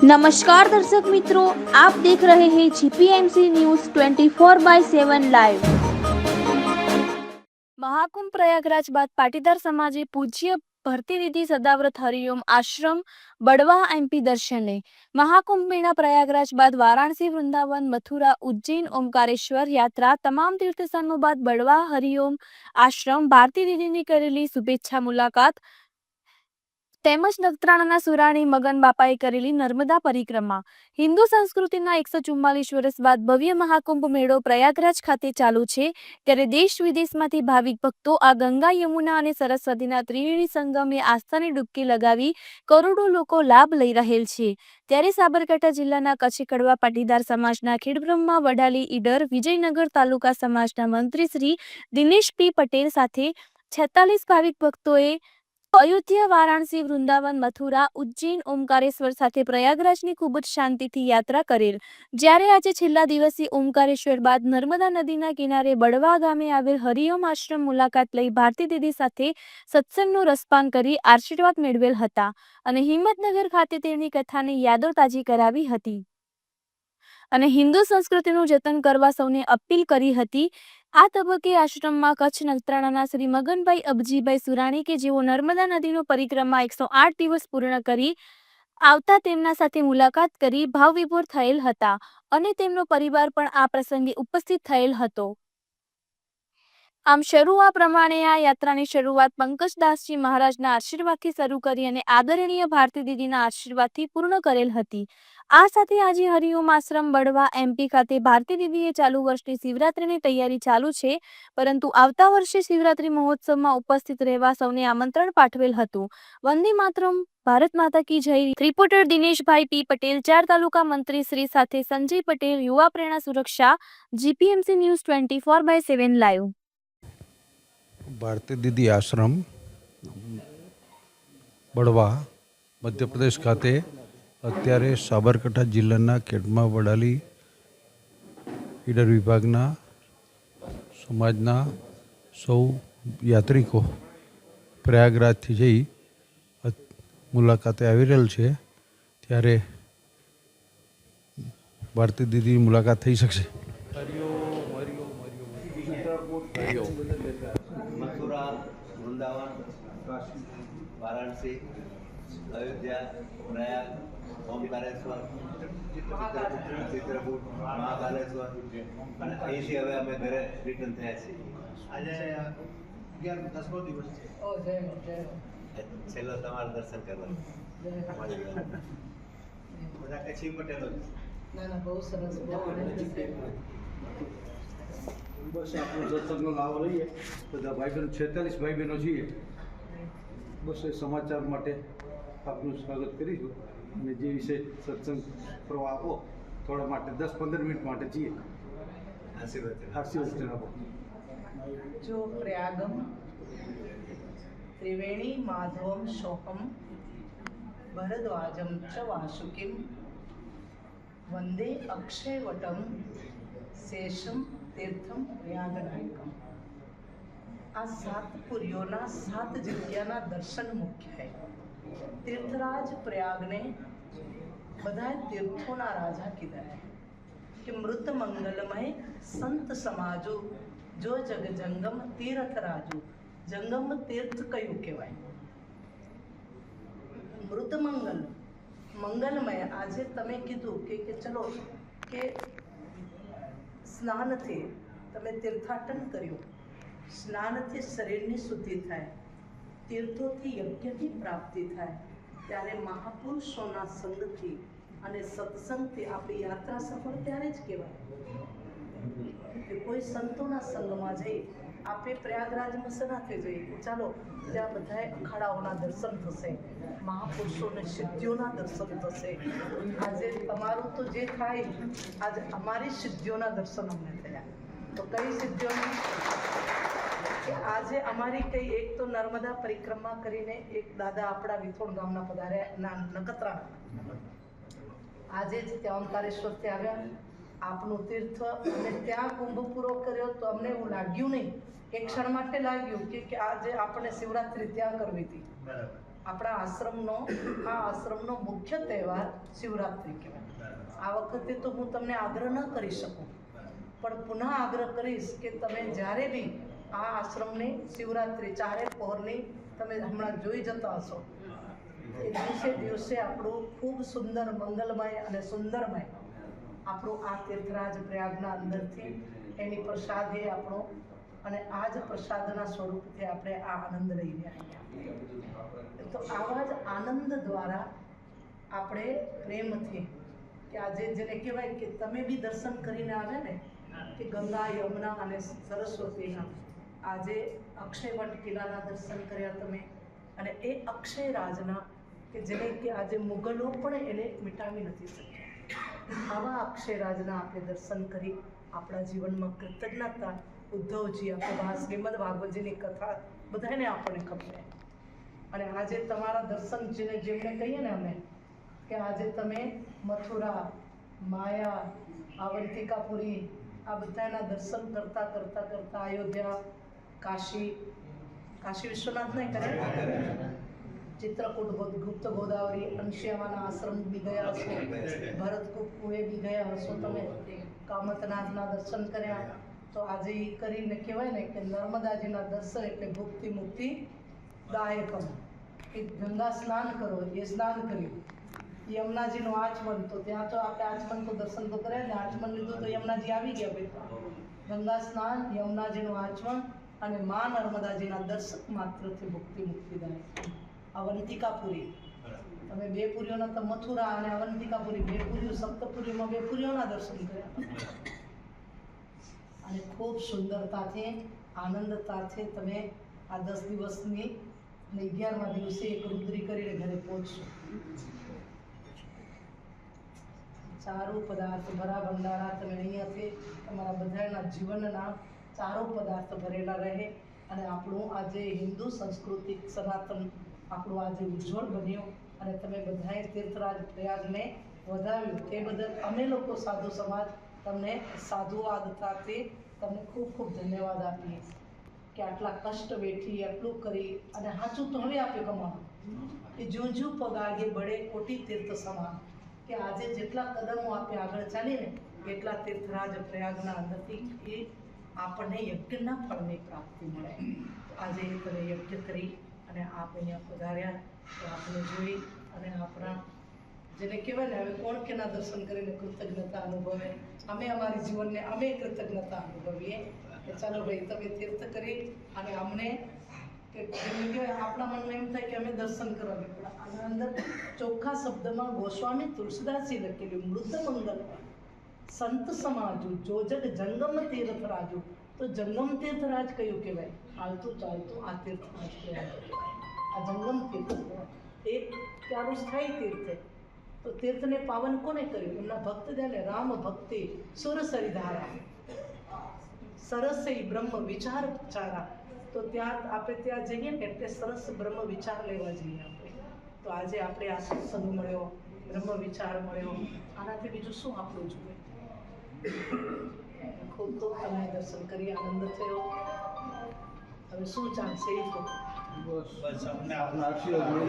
નમસ્કાર દર્શક મિત્રો આપ દેખ રહે હે GPMC news 24 by seven live Mahakumbh Prayagraj બાદ પાટીદાર સમાજે પૂજ્ય ભરતીનિધિ સદાવ્રત હરિઓમ આશ્રમ બડવા એમપી દર્શને મહાકુંભ મેળા પ્રયાગરાજ બાદ વારાણસી વૃંદાવન મથુરા ઉજ્જૈન ઓમકારેશ્વર યાત્રા તમામ તીર્થસ્થાનો બાદ બડવા હરિઓમ આશ્રમ ભારતી દીદીની કરેલી શુભેચ્છા મુલાકાત તેમજ નખત્રાણાના સુરાણી મગન બાપાએ કરેલી નર્મદા પરિક્રમા. હિન્દુ સંસ્કૃતિના એકસો ચુમ્માલીસ વર્ષ બાદ ભવ્ય મહાકુંભ મેળો પ્રયાગરાજ ખાતે ચાલુ છે, ત્યારે દેશ વિદેશમાંથી ભાવિક ભક્તો આ ગંગા યમુના અને સરસ્વતીના ત્રિવેણી સંગમે આસ્થાની ડૂબકી લગાવી કરોડો લોકો લાભ લઈ રહેલ છે. ત્યારે સાબરકાંઠા જિલ્લાના કચ્છી કડવા પાટીદાર સમાજના ખેડબ્રહ્મા વડાલી ઈડર, વિજયનગર તાલુકા સમાજના મંત્રી શ્રી દિનેશ પી પટેલ સાથે છેતાલીસ ભાવિક ભક્તોએ અયોધ્યા, વારાણસી, વૃંદાવન, મથુરા, ઉજ્જૈન, ઓમકારેશ્વર સાથે પ્રયાગરાજની ખૂબ જ શાંતિથી યાત્રા કરેલ. જ્યારે આજે છેલ્લા દિવસે ઓમકારેશ્વર બાદ નર્મદા નદીના કિનારે બળવા ગામે આવેલ હરિઓમ આશ્રમ મુલાકાત લઈ ભારતી દીદી સાથે સત્સંગનું રસપાન કરી આશીર્વાદ મેળવેલ હતા અને હિંમતનગર ખાતે તેમની કથાની યાદો તાજી કરાવી હતી. અને હિન્દુ સંસ્કૃતિનું જતન કરવા સૌને અપીલ કરી હતી આ તબક્કે આશ્રમમાં કચ્છ નખત્રાણાના શ્રી મગનભાઈ અબજીભાઈ સુરાણી કે જેઓ નર્મદા નદીનો પરિક્રમા એકસો આઠ દિવસ પૂર્ણ કરી આવતા તેમના સાથે મુલાકાત કરી ભાવવિભોર થયેલ હતા અને તેમનો પરિવાર પણ આ પ્રસંગે ઉપસ્થિત થયેલ હતો. આમ શરૂ પ્રમાણે આ યાત્રાની શરૂઆત પંકજદાસજી મહારાજના આશીર્વાદથી શરૂ કરી અને આદરણીય ભારતી દીદીના આશીર્વાદથી પૂર્ણ કરેલ હતી. આ સાથે આજે હરિઓમ આશ્રમ બળવા એમપી ખાતે ભારતી દીદીએ ચાલુ વર્ષની શિવરાત્રીની તૈયારી ચાલુ છે, પરંતુ આવતા વર્ષે શિવરાત્રી મહોત્સવમાં ઉપસ્થિત રહેવા સૌને આમંત્રણ પાઠવેલ હતું. વંદે માતરમ, ભારત માતા કી જય. રિપોર્ટર દિનેશભાઈ પી પટેલ, ચાર તાલુકા મંત્રી શ્રી સાથે સંજય પટેલ, યુવા પ્રેરણા સુરક્ષા, GPMC news twenty four by seven live. Bharati Didi ashram, Balwa, Madhya Pradesh ખાતે અત્યારે સાબરકાંઠા જિલ્લાના કેડમા વડાલી ઈડર વિભાગના સમાજના સૌ યાત્રિકો પ્રયાગરાજથી જઈ મુલાકાતે આવી રહેલ છે. ત્યારે ભારતી દીદી મુલાકાત થઈ શકશે. કાશી અયોધ્યા પ્રયાગ ઓમકારેશ્વર ચિત્રકૂટ મહાકાલેશ્વર અને અહીંથી હવે અમે ઘરે રિટર્ન થયા છીએ. આજે અગિયાર દસમો દિવસ છે. છેલ્લો તમારું દર્શન કરવાનું. બધા કચ્છી પટેલો ના ના બહુ સરસ બહુ આનંદ બસ આપણે દર્શનનો લાભ લઈએ. બધા ભાઈ બહેનો છેતાલીસ ભાઈ બહેનો છીએ. બસ એ સમાચાર માટે આપનું સ્વાગત કરીશું. અને જે વિશે સત્સંગ કરવા આપો થોડા માટે દસ પંદર મિનિટ માટે જઈએ. આશીર્વાદ આપો. જો પ્રયાગમ ત્રિવેણી માધવમ શોકમ ભરદ્વાજમ ચ વાસુકિમ વંદે અક્ષયવટમ શેષમ તીર્થમ પ્રયાગનાયકમ આ સાત પુરીઓના સાત જગ્યાના દર્શન મુખ્ય છે તીર્થરાજ પ્રયાગને બધા તીર્થોના રાજા કીધા છે કે મૃત મંગલમય સંત સમાજો જો જગ જંગમ તીર્થ રાજુ જંગમ તીર્થ કયું કહેવાય મૃત મંગલ મંગલમય આજે તમે કીધું કે કે ચલો કે સ્નાનથી તમે તીર્થાટન કર્યું સ્નાનથી શરીરની શુદ્ધિ થાય, તીર્થોથી યજ્ઞની પ્રાપ્તિ થાય, ત્યારે મહાપુરુષોના સંગથી અને સત્સંગથી આપણી યાત્રા સફળ ત્યારે જ કહેવાય. કે કોઈ સંતોના સંગમાં જઈ આપણે પ્રયાગરાજમાં શનાથી જઈએ ચાલો ત્યાં બધાએ અખાડાઓના દર્શન થશે, મહાપુરુષોને સિદ્ધિઓના દર્શન થશે. આજે તમારું તો જે થાય, આજે અમારી સિદ્ધિઓના દર્શન અમને થયા. તો કઈ સિદ્ધિઓના? આજે અમારી કઈ એક તો નર્મદા પરિક્રમા કરીને એક દાદા આપણા વિથોડ ગામના પધાર્યા નખત્રાણા. આજે જ ત્યાં ઓમકારેશ્વરથી આવ્યા. આપનું તીર્થ અને ત્યાં કુંભ પૂરો કર્યો તો અમને એવું લાગ્યું નહીં. એક ક્ષણ માટે લાગ્યું કે કે આજે આપણે શિવરાત્રી ત્યાં કરવી હતી. બરાબર. આપણા આશ્રમનો આ આશ્રમનો મુખ્ય તહેવાર શિવરાત્રિ કહેવાય. આ વખતે તો હું તમને આગ્રહ ન કરી શકું. પણ પુનઃ આગ્રહ કરીશ કે તમે જ્યારે બી આ આશ્રમની શિવરાત્રિ ચારે પહોરની તમે હમણાં જોઈ જતા હશો. એ દિવસે દિવસે આપણું ખૂબ સુંદર મંગલમય અને સુંદરમય આપણું આ તીર્થરાજ પ્રયાગના અંદરથી એની પ્રસાદે આપણો અને આ જ પ્રસાદના સ્વરૂપથી આપણે આ આનંદ લઈને આવ્યા તો આવા જ આનંદ દ્વારા આપણે પ્રેમથી કે આજે જેને કહેવાય કે તમે બી દર્શન કરીને આવે ને, કે ગંગા યમુના અને સરસ્વતીના આજે અક્ષયવટ કિલ્લાના દર્શન કર્યા તમે અને એ અક્ષય રાજના કે જેને કે આજે મુગલો પણ એને મિટાવી નથી શક્યા. આવા અક્ષય રાજના આપણે દર્શન કરી આપણા જીવનમાં કૃતજ્ઞતા, ઉદ્ધવજી આપણે શ્રીમદ ભાગવતજીની કથા બધાને આપણને ખબર અને આજે તમારા દર્શન જેને જેમને કહીએ ને અમે, કે આજે તમે મથુરા, માયા, આવંતિકાપુરી આ બધાના દર્શન કરતા કરતા કરતા અયોધ્યા કાશી કાશી વિશ્વનાથ નહીં કરે ચિત્રકૂટ ગુપ્ત ગોદાવરી અંશિયાવાના આશ્રમ બી ગયા હશો ભરતકૂપ કુએ બી ગયા હશો તમે કામતનાથના દર્શન કર્યા તો આજે એ કરીને કહેવાય ને કે નર્મદાજીના દર્શન એટલે ભુક્તિ મુક્તિ દાયકમ કે ગંગા સ્નાન કરો એ સ્નાન કર્યું યમુનાજીનું આચમન તો ત્યાં તો આપણે આચમન તો દર્શન તો કર્યા ને આચમન લીધું તો યમુનાજી આવી ગયા ભાઈ ગંગા સ્નાન યમુનાજીનું આચમન અને મા નર્મદાજીના દર્શક માત્રથી મુક્તિ મુક્તિદાયક અવંતિકાપુરી. તમે બે પુરીઓના તો મથુરા અને અવંતિકાપુરી બે પુરીઓ સપ્તપુરીમાં બે પુરીઓના દર્શન કર્યા. અને ખૂબ સુંદરતાથી આનંદતાથી તમે આ દસ દિવસની અને અગિયારમા દિવસે એક રુદ્રી કરીને ઘરે પહોંચશો. ચારો પદાર્થ ભરા ભંડારા તમે અહીંયાથી તમારા બધાના જીવનના ચારો પદાર્થ ભરેલા રહે અને આપણું આજે હિન્દુ સંસ્કૃતિ સનાતન આપણું આજે ઉજ્જવળ બન્યું અને તમે બધાએ તીર્થરાજ પ્રયાગને વધાવ્યું તે બદલ અમે લોકો સાધુ સમાજ તમને સાધુવાદતાથી તમને ખૂબ ખૂબ ધન્યવાદ આપીએ કે આટલા કષ્ટ વેઠી, આટલું કરી અને સાચું તો હવે આપ્યું કમાણું. કે જું જું પગ આગે બળે કોટી તીર્થ સમાન. કે આજે જેટલા કદમો આપે આગળ ચાલીને, એટલા તીર્થરાજ પ્રયાગના અંદરથી એ આપણને યજ્ઞના ફળની પ્રાપ્તિ મળે. આજે તમે યજ્ઞ કરી અને આપ અહીંયા પધાર્યા, તો આપણે જોઈ અને આપણા જેને કહેવાય ને, હવે કોણ કેના દર્શન કરીને કૃતજ્ઞતા અનુભવે. અમે અમારી જીવનને અમે કૃતજ્ઞતા અનુભવીએ. કે ચાલો ભાઈ, તમે તીર્થ કરી અને અમને કે આપણા મનમાં એમ થાય કે અમે દર્શન કરવા નીકળ્યા આના અંદર ચોખ્ખા શબ્દમાં ગોસ્વામી તુલસીદાસજી લખેલું, મૃત મંગલ સંત સમાજુ જોજગ જંગમ તીર્થ રાજુ તો જંગમ તીર્થરાજ કયું કહેવાય? હાલતું ચાલતું, આ તીર્થરાજ કહેવાય. આ જંગમ તીર્થ એક ત્યારું સ્થાયી તીર્થ. છે તો તીર્થને પાવન કોને કર્યું? એમના ભક્ત જેને રામ ભક્તિ સુરસરી ધારા સરસ બ્રહ્મ વિચાર ચારા. તો ત્યાં આપણે ત્યાં જઈએ ને એટલે સરસ બ્રહ્મ વિચાર લેવા જઈએ આપણે. તો આજે આપણે આ સત્સંગ મળ્યો, બ્રહ્મ વિચાર મળ્યો. આનાથી બીજું શું આપણું જોઈએ? ખૂબ ખૂબ તમને દર્શન કરી, આનંદ થયો. હવે શું ચાલશે એ બસ બસ આપના આશીર્વાદ